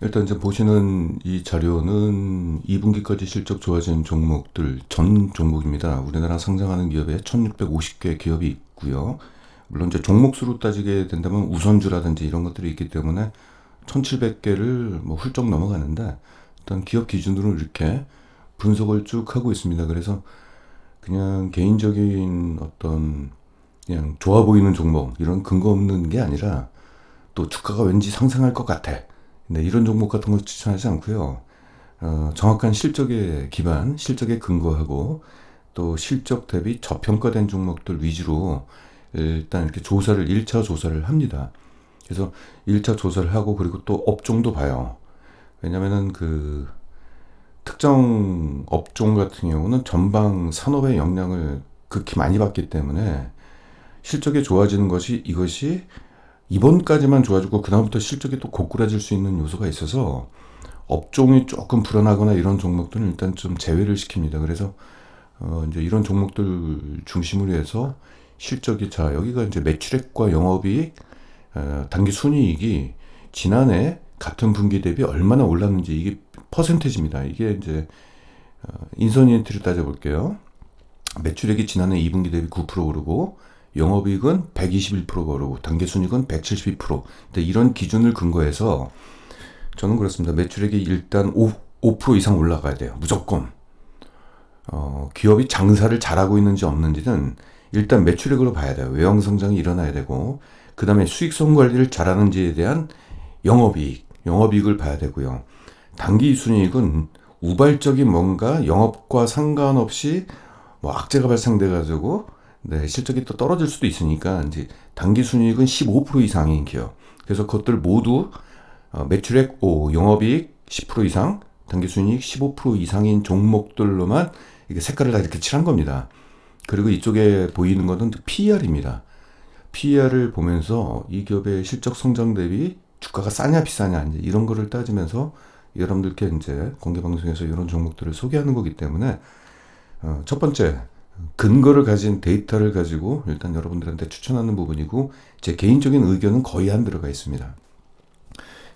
일단 이제 보시는 이 자료는 2분기까지 실적 좋아진 종목들 전 종목입니다. 우리나라 상장하는 기업에 1650개 기업이 있고요. 물론 이제 종목 수로 따지게 된다면 우선주라든지 이런 것들이 있기 때문에 1700개를 뭐 훌쩍 넘어가는데 일단 기업 기준으로 이렇게 분석을 쭉 하고 있습니다. 그래서 그냥 개인적인 어떤 그냥 좋아 보이는 종목 이런 근거 없는 게 아니라 또 주가가 왠지 상승할 것 같아. 네, 이런 종목 같은 거 추천하지 않고요. 어, 정확한 실적에 기반, 실적에 근거하고 또 실적 대비 저평가된 종목들 위주로 일단 이렇게 조사를 1차 조사를 합니다. 그래서 1차 조사를 하고 그리고 또 업종도 봐요. 왜냐면은 그 특정 업종 같은 경우는 전방 산업의 영향을 극히 많이 받기 때문에 실적이 좋아지는 것이 이것이 이번까지만 좋아지고 그다음부터 실적이 또 고꾸라질 수 있는 요소가 있어서 업종이 조금 불안하거나 이런 종목들은 일단 좀 제외를 시킵니다. 그래서 어 이제 이런 종목들 중심으로 해서 실적이 자 여기가 이제 매출액과 영업이익 어 단기 순이익이 지난해 같은 분기 대비 얼마나 올랐는지 이게 퍼센테지입니다. 이게 이제 어 인선 이엔트를 따져볼게요. 매출액이 지난해 2분기 대비 9% 오르고 영업이익은 121%가 오르고 단계순이익은 172%. 근데 이런 기준을 근거해서 저는 그렇습니다. 매출액이 일단 5, 5% 이상 올라가야 돼요. 무조건. 어, 기업이 장사를 잘하고 있는지 없는지는 일단 매출액으로 봐야 돼요. 외형 성장이 일어나야 되고, 그 다음에 수익성 관리를 잘하는지에 대한 영업이익, 영업이익을 봐야 되고요. 단기 순이익은 우발적인 뭔가 영업과 상관없이 뭐 악재가 발생돼 가지고 네, 실적이 또 떨어질 수도 있으니까 이제 단기 순이익은 15% 이상인 기업. 그래서 그것들 모두 어, 매출액 5, 영업이익 10% 이상, 단기 순이익 15% 이상인 종목들로만 이게 색깔을 다 이렇게 칠한 겁니다. 그리고 이쪽에 보이는 것은 PER입니다. PER을 보면서 이 기업의 실적 성장 대비 주가가 싸냐 비싸냐 이제 이런 거를 따지면서 여러분들께 이제 공개 방송에서 이런 종목들을 소개하는 거기 때문에 어, 첫 번째 근거를 가진 데이터를 가지고 일단 여러분들한테 추천하는 부분이고 제 개인적인 의견은 거의 안 들어가 있습니다.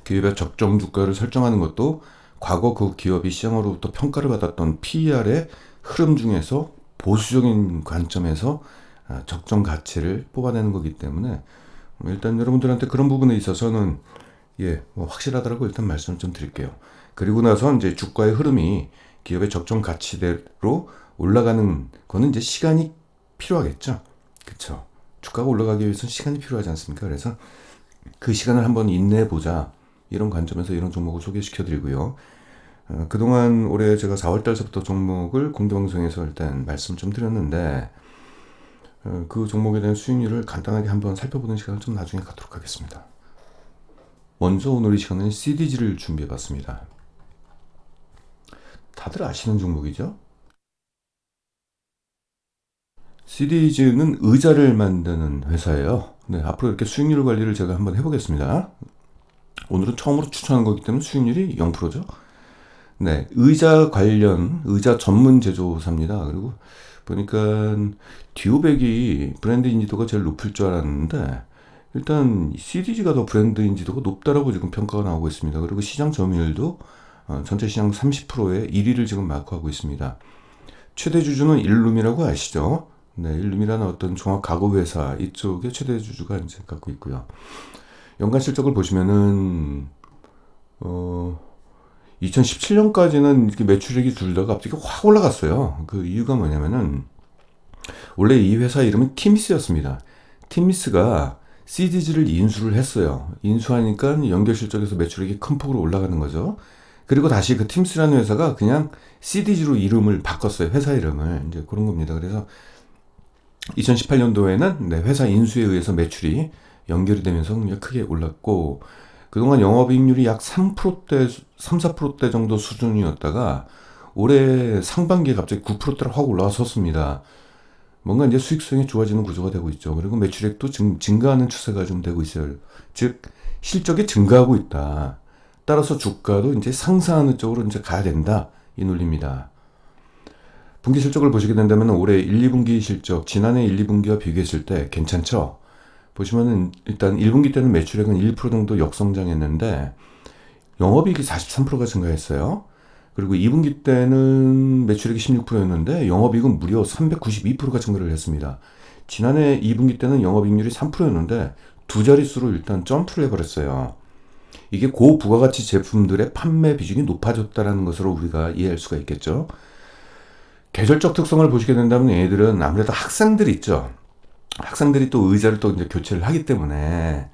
기업의 적정 주가를 설정하는 것도 과거 그 기업이 시장으로부터 평가를 받았던 PER의 흐름 중에서 보수적인 관점에서 아, 적정 가치를 뽑아내는 거기 때문에 일단 여러분들한테 그런 부분에 있어서는 예, 뭐 확실하다라고 일단 말씀을 좀 드릴게요. 그리고 나서 이제 주가의 흐름이 기업의 적정 가치대로 올라가는 거는 이제 시간이 필요하겠죠. 그쵸. 주가가 올라가기 위해서는 시간이 필요하지 않습니까? 그래서 그 시간을 한번 인내해 보자. 이런 관점에서 이런 종목을 소개시켜 드리고요. 어, 그동안 올해 제가 4월 달서부터 종목을 공개방송에서 일단 말씀 좀 드렸는데, 어, 그 종목에 대한 수익률을 간단하게 한번 살펴보는 시간을 좀 나중에 갖도록 하겠습니다. 먼저 오늘 이 시간은 CDG를 준비해 봤습니다. 다들 아시는 종목이죠? CD즈는 의자를 만드는 회사예요. 네, 앞으로 이렇게 수익률 관리를 제가 한번 해보겠습니다. 오늘은 처음으로 추천한 거기 때문에 수익률이 0%죠. 네, 의자 관련 의자 전문 제조사입니다. 그리고 보니까 듀오백이 브랜드 인지도가 제일 높을 줄 알았는데 일단 CDG가 더 브랜드 인지도가 높다라고 지금 평가가 나오고 있습니다. 그리고 시장 점유율도 어, 전체 시장 30%의 1위를 지금 마크하고 있습니다. 최대 주주는 일룸이라고 아시죠? 네, 일룸이라는 어떤 종합 가구 회사 이쪽의 최대 주주가 이제 갖고 있고요. 연간 실적을 보시면은 어 2017년까지는 이렇게 매출액이 둘다 갑자기 확 올라갔어요. 그 이유가 뭐냐면은 원래 이 회사 이름은 티미스였습니다. 티미스가 CDG를 인수를 했어요. 인수하니까 연결 실적에서 매출액이 큰 폭으로 올라가는 거죠. 그리고 다시 그 팀스라는 회사가 그냥 CDG로 이름을 바꿨어요. 회사 이름을. 이제 그런 겁니다. 그래서 2018년도에는 네, 회사 인수에 의해서 매출이 연결이 되면서 크게 올랐고 그동안 영업이익률이 약 3%대 3, 4%대 정도 수준이었다가 올해 상반기에 갑자기 9%대로 확 올라섰습니다. 뭔가 이제 수익성이 좋아지는 구조가 되고 있죠. 그리고 매출액도 증, 증가하는 추세가 좀 되고 있어요. 즉 실적이 증가하고 있다. 따라서 주가도 이제 상승하는 쪽으로 이제 가야 된다. 이 논리입니다. 분기 실적을 보시게 된다면 올해 1, 2분기 실적 지난해 1, 2분기와 비교했을 때 괜찮죠? 보시면은 일단 1분기 때는 매출액은 1% 정도 역성장했는데 영업이익이 43%가 증가했어요. 그리고 2분기 때는 매출액이 16%였는데 영업이익은 무려 392%가 증가를 했습니다. 지난해 2분기 때는 영업이익률이 3%였는데 두 자릿수로 일단 점프를 해버렸어요. 이게 고부가가치 제품들의 판매 비중이 높아졌다는 것으로 우리가 이해할 수가 있겠죠. 계절적 특성을 보시게 된다면 얘들은 아무래도 학생들 있죠. 학생들이 또 의자를 또 이제 교체를 하기 때문에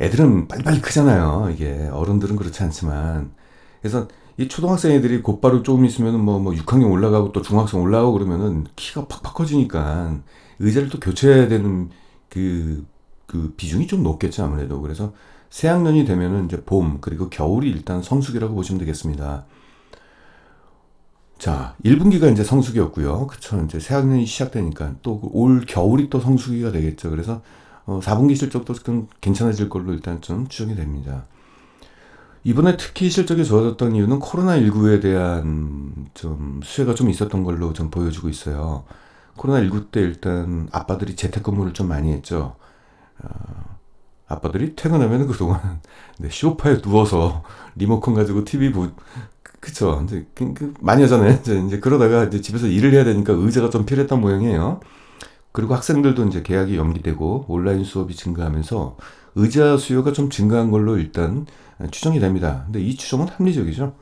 애들은 빨리빨리 크잖아요. 이게 어른들은 그렇지 않지만 그래서 이 초등학생 애들이 곧바로 조금 있으면은 뭐, 뭐 6학년 올라가고 또 중학생 올라가고 그러면은 키가 팍팍 커지니까 의자를 또 교체해야 되는 그, 그 비중이 좀 높겠죠, 아무래도. 그래서 새학년이 되면은 이제 봄, 그리고 겨울이 일단 성수기라고 보시면 되겠습니다. 자, 1분기가 이제 성수기였고요. 그쵸. 이제 새학년이 시작되니까 또 올 겨울이 또 성수기가 되겠죠. 그래서 어, 4분기 실적도 좀 괜찮아질 걸로 일단 좀 추정이 됩니다. 이번에 특히 실적이 좋아졌던 이유는 코로나19에 대한 좀 수혜가 좀 있었던 걸로 좀 보여지고 있어요. 코로나19 때 일단 아빠들이 재택근무를 좀 많이 했죠. 어, 아빠들이 퇴근하면 그동안 네, 쇼파에 누워서 리모컨 가지고 TV 보, 그쵸. 이제 그, 그, 많이 하잖아요. 이제, 이제 그러다가 이제 집에서 일을 해야 되니까 의자가 좀 필요했던 모양이에요. 그리고 학생들도 이제 계약이 연기되고 온라인 수업이 증가하면서 의자 수요가 좀 증가한 걸로 일단 추정이 됩니다. 근데 이 추정은 합리적이죠.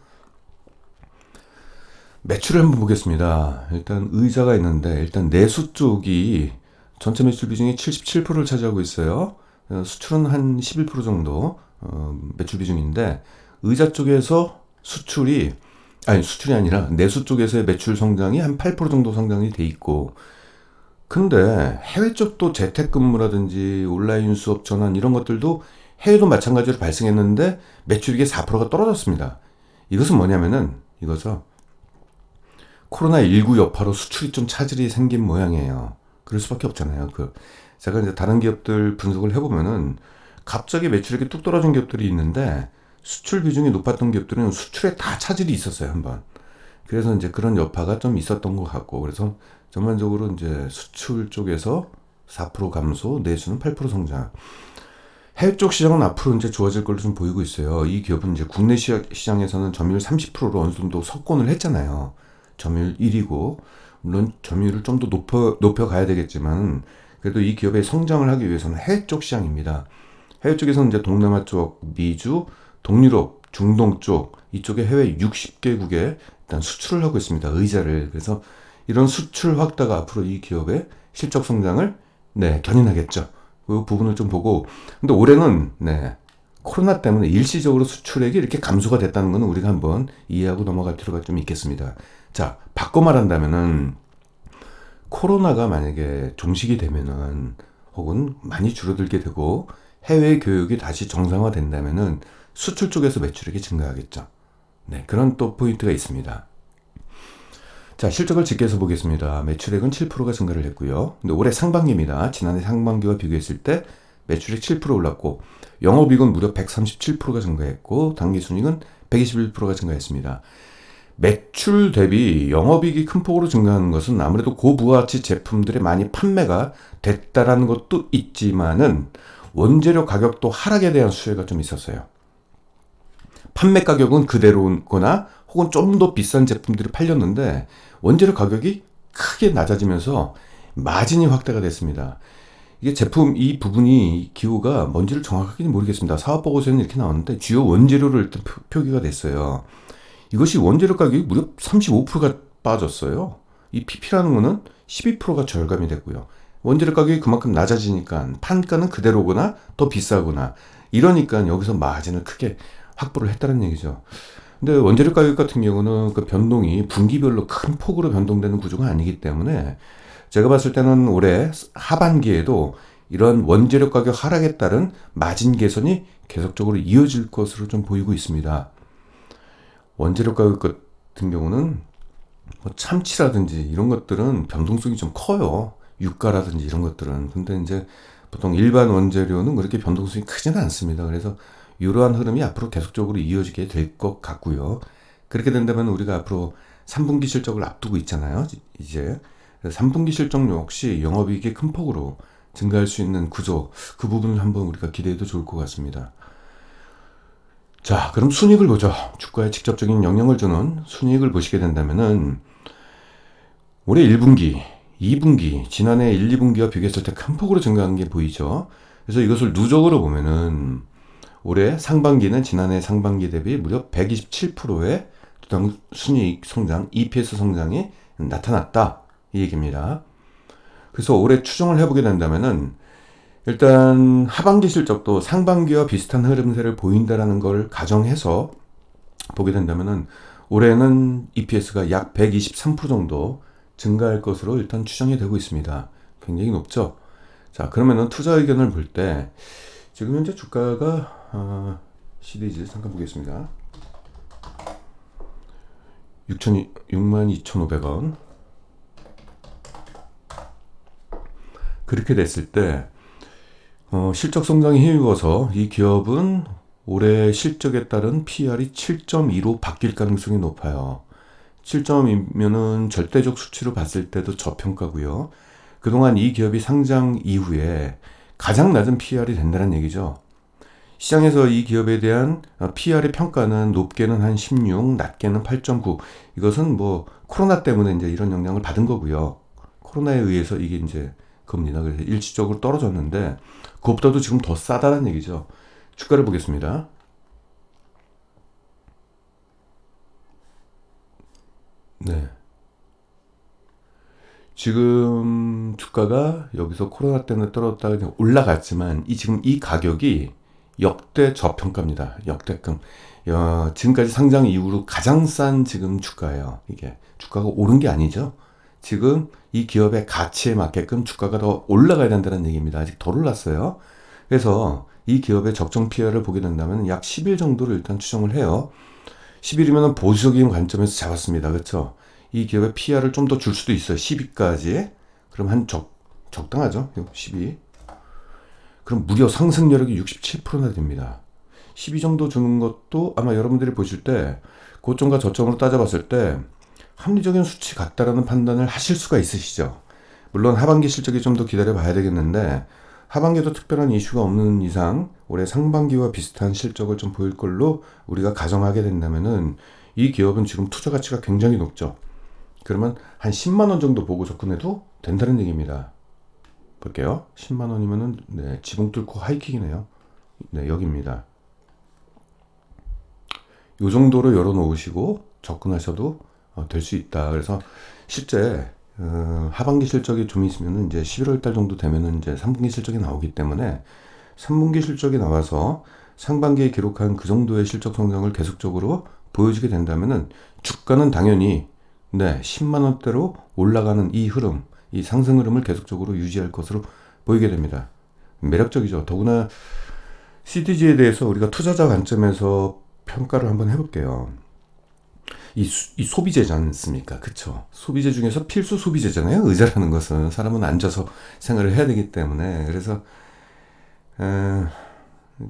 매출을 한번 보겠습니다. 일단 의자가 있는데 일단 내수 쪽이 전체 매출 비중이 77%를 차지하고 있어요. 어, 수출은 한 11% 정도 어, 매출 비중인데 의자 쪽에서 수출이 아니 수출이 아니라 내수 쪽에서의 매출 성장이 한 8% 정도 성장이 돼 있고 근데 해외 쪽도 재택근무라든지 온라인 수업 전환 이런 것들도 해외도 마찬가지로 발생했는데 매출액의 4%가 떨어졌습니다. 이것은 뭐냐면은 이거죠. 코로나19 여파로 수출이 좀 차질이 생긴 모양이에요. 그럴 수밖에 없잖아요. 그 제가 이제 다른 기업들 분석을 해보면은 갑자기 매출액이 뚝 떨어진 기업들이 있는데 수출 비중이 높았던 기업들은 수출에 다 차질이 있었어요 한번. 그래서 이제 그런 여파가 좀 있었던 것 같고 그래서 전반적으로 이제 수출 쪽에서 4% 감소, 내수는 8% 성장. 해외 쪽 시장은 앞으로 이제 좋아질 걸로 좀 보이고 있어요. 이 기업은 이제 국내 시장에서는 점유율 30%로 어느 정도 석권을 했잖아요. 점유율 1위고 물론 점유율을 좀 더 높여 높여 가야 되겠지만 그래도 이 기업의 성장을 하기 위해서는 해외 쪽 시장입니다. 해외 쪽에서는 이제 동남아 쪽, 미주, 동유럽, 중동 쪽 이쪽에 해외 60개국에 일단 수출을 하고 있습니다. 의자를 그래서 이런 수출 확대가 앞으로 이 기업의 실적 성장을 네, 견인하겠죠. 그 부분을 좀 보고 근데 올해는 네. 코로나 때문에 일시적으로 수출액이 이렇게 감소가 됐다는 것은 우리가 한번 이해하고 넘어갈 필요가 좀 있겠습니다. 자, 바꿔 말한다면은 코로나가 만약에 종식이 되면은 혹은 많이 줄어들게 되고 해외 교육이 다시 정상화된다면은 수출 쪽에서 매출액이 증가하겠죠. 네, 그런 또 포인트가 있습니다. 자, 실적을 집계해서 보겠습니다. 매출액은 7%가 증가를 했고요. 근데 올해 상반기입니다. 지난해 상반기와 비교했을 때 매출액 7% 올랐고 영업이익은 무려 137%가 증가했고 당기순이익은 121%가 증가했습니다. 매출 대비 영업이익이 큰 폭으로 증가하는 것은 아무래도 고부가가치 제품들의 많이 판매가 됐다라는 것도 있지만은 원재료 가격도 하락에 대한 수혜가 좀 있었어요. 판매 가격은 그대로거나 혹은 좀 더 비싼 제품들이 팔렸는데 원재료 가격이 크게 낮아지면서 마진이 확대가 됐습니다. 이게 제품 이 부분이 기호가 뭔지를 정확하게는 모르겠습니다. 사업 보고서에는 이렇게 나왔는데 주요 원재료를 일단 표기가 됐어요. 이것이 원재료 가격이 무려 35%가 빠졌어요. 이 PP라는 거는 12%가 절감이 됐고요. 원재료 가격이 그만큼 낮아지니까 판가는 그대로거나 더 비싸거나 이러니까 여기서 마진을 크게 확보를 했다는 얘기죠. 근데 원재료 가격 같은 경우는 그 변동이 분기별로 큰 폭으로 변동되는 구조가 아니기 때문에 제가 봤을 때는 올해 하반기에도 이런 원재료 가격 하락에 따른 마진 개선이 계속적으로 이어질 것으로 좀 보이고 있습니다. 원재료 가격 같은 경우는 뭐 참치라든지 이런 것들은 변동성이 좀 커요. 유가라든지 이런 것들은. 근데 이제 보통 일반 원재료는 그렇게 변동성이 크지는 않습니다. 그래서 이러한 흐름이 앞으로 계속적으로 이어지게 될 것 같고요. 그렇게 된다면 우리가 앞으로 3분기 실적을 앞두고 있잖아요. 이제 3분기 실적 역시 영업이익이 큰 폭으로 증가할 수 있는 구조 그 부분을 한번 우리가 기대해도 좋을 것 같습니다. 자, 그럼 순익을 보죠. 주가에 직접적인 영향을 주는 순익을 보시게 된다면은 올해 1분기, 2분기, 지난해 1, 2분기와 비교했을 때 큰 폭으로 증가한 게 보이죠. 그래서 이것을 누적으로 보면은 올해 상반기는 지난해 상반기 대비 무려 127%의 주당 순이익 성장, EPS 성장이 나타났다. 이 얘기입니다. 그래서 올해 추정을 해보게 된다면은 일단 하반기 실적도 상반기와 비슷한 흐름세를 보인다라는 걸 가정해서 보게 된다면은 올해는 EPS가 약 123% 정도 증가할 것으로 일단 추정이 되고 있습니다. 굉장히 높죠. 자, 그러면은 투자 의견을 볼 때 지금 현재 주가가 어, CDG 잠깐 보겠습니다. 6천 62,500원. 그렇게 됐을 때 어, 실적 성장이 힘입어서 이 기업은 올해 실적에 따른 PR이 7.2로 바뀔 가능성이 높아요. 7점이면은 절대적 수치로 봤을 때도 저평가고요. 그동안 이 기업이 상장 이후에 가장 낮은 PR이 된다는 얘기죠. 시장에서 이 기업에 대한 PR의 평가는 높게는 한 16, 낮게는 8.9. 이것은 뭐 코로나 때문에 이제 이런 영향을 받은 거고요. 코로나에 의해서 이게 이제 겁니다. 그래서 일시적으로 떨어졌는데 그것보다도 지금 더 싸다는 얘기죠. 주가를 보겠습니다. 네. 지금 주가가 여기서 코로나 때문에 떨어졌다가 올라갔지만 이 지금 이 가격이 역대 저평가입니다. 역대급. 야, 지금까지 상장 이후로 가장 싼 지금 주가예요. 이게 주가가 오른 게 아니죠. 지금 이 기업의 가치에 맞게끔 주가가 더 올라가야 된다는 얘기입니다. 아직 덜 올랐어요. 그래서 이 기업의 적정 PR을 보게 된다면 약 10일 정도를 일단 추정을 해요. 10일이면 보수적인 관점에서 잡았습니다. 그렇죠? 이 기업의 PR을 좀 더 줄 수도 있어요. 12까지. 그럼 한 적, 적당하죠? 12. 그럼 무려 상승률이 67%나 됩니다. 12 정도 주는 것도 아마 여러분들이 보실 때 고점과 저점으로 따져봤을 때 합리적인 수치 같다라는 판단을 하실 수가 있으시죠. 물론 하반기 실적이 좀 더 기다려 봐야 되겠는데 하반기도 특별한 이슈가 없는 이상 올해 상반기와 비슷한 실적을 좀 보일 걸로 우리가 가정하게 된다면은 이 기업은 지금 투자 가치가 굉장히 높죠. 그러면 한 10만 원 정도 보고 접근해도 된다는 얘기입니다. 볼게요. 10만 원이면은 네, 지붕 뚫고 하이킥이네요. 네, 여기입니다. 요 정도로 열어 놓으시고 접근하셔도 어, 될수 있다. 그래서 실제 어, 하반기 실적이 좀 있으면 이제 11월 달 정도 되면은 이제 3분기 실적이 나오기 때문에 3분기 실적이 나와서 상반기에 기록한 그 정도의 실적 성장을 계속적으로 보여주게 된다면은 주가는 당연히 네, 10만 원대로 올라가는 이 흐름, 이 상승 흐름을 계속적으로 유지할 것으로 보이게 됩니다. 매력적이죠. 더구나 CDG에 대해서 우리가 투자자 관점에서 평가를 한번 해볼게요. 이, 이 소비재지 않습니까? 그쵸? 소비재 중에서 필수 소비재잖아요. 의자라는 것은 사람은 앉아서 생활을 해야 되기 때문에 그래서 에,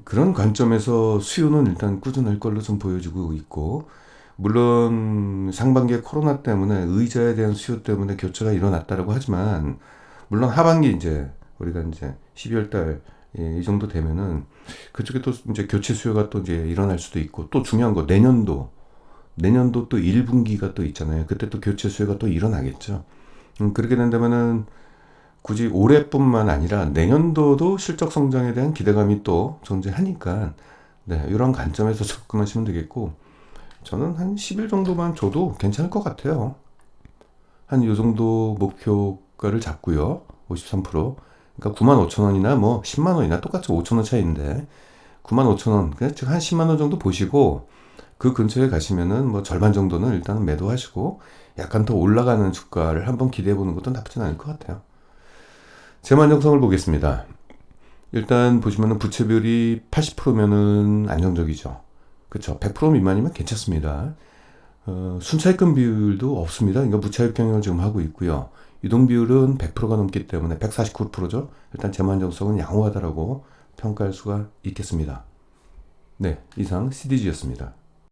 그런 관점에서 수요는 일단 꾸준할 걸로 좀 보여지고 있고 물론 상반기에 코로나 때문에 의자에 대한 수요 때문에 교체가 일어났다라고 하지만 물론 하반기 이제 우리가 이제 12월 달이 예, 정도 되면은 그쪽에 또 이제 교체 수요가 또 이제 일어날 수도 있고 또 중요한 거 내년도 내년도 또 1분기가 또 있잖아요. 그때 또 교체 수요가 또 일어나겠죠. 음, 그렇게 된다면은 굳이 올해뿐만 아니라 내년도도 실적 성장에 대한 기대감이 또 존재하니까 네, 이런 관점에서 접근하시면 되겠고 저는 한 10일 정도만 줘도 괜찮을 것 같아요. 한 요 정도 목표가를 잡고요. 53%. 그러니까 9만 5천 원이나 뭐 10만 원이나 똑같이 5천 원 차이인데 9만 5천 원, 그냥 한 10만 원 정도 보시고 그 근처에 가시면은 뭐 절반 정도는 일단 매도하시고 약간 더 올라가는 주가를 한번 기대해 보는 것도 나쁘진 않을 것 같아요. 재만 정성을 보겠습니다. 일단 보시면은 부채 비율이 80%면은 안정적이죠. 그렇죠. 100% 미만이면 괜찮습니다. 어, 순차입금 비율도 없습니다. 그러니까 무차입 경영을 지금 하고 있고요. 유동 비율은 100%가 넘기 때문에 149%죠. 일단 재만 정성은 양호하다라고 평가할 수가 있겠습니다. 네, 이상 CDG였습니다.